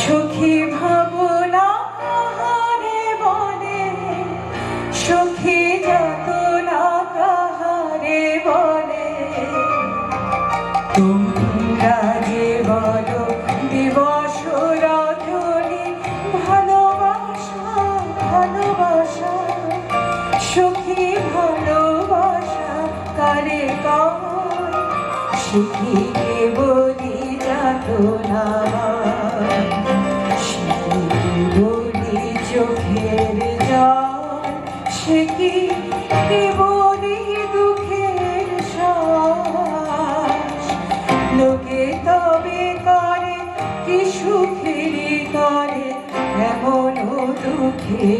সখী ভাবনা কাহারে বলে সখী যাতনা কাহারে ভালোবাসা ভালোবাসা। সখী ভালোবাসা কারে বলি যাত সে কি বলি দুঃখের শ্বাস। লোকে তবে করে কি সুখেরই করে এমন দুঃখের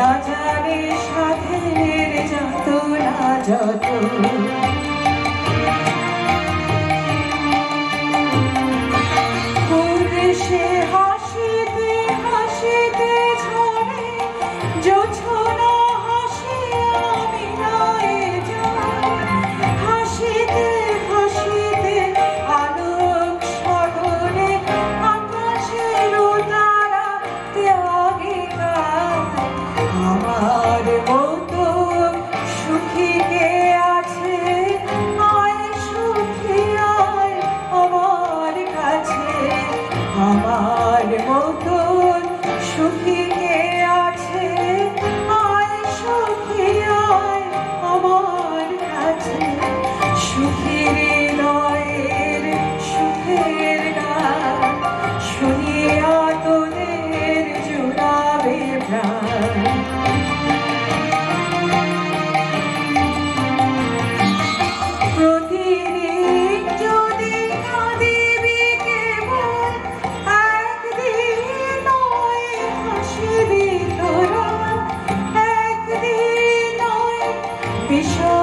না জানে সাধের যত না যত মতো সুখী বিষাদ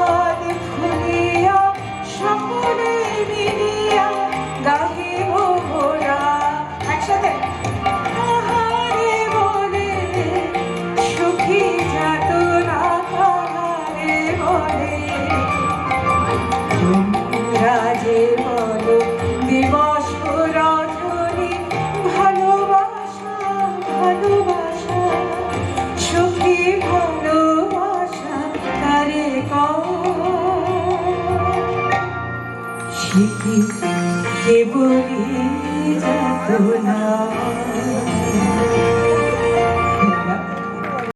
শিখি কেবলি যাত না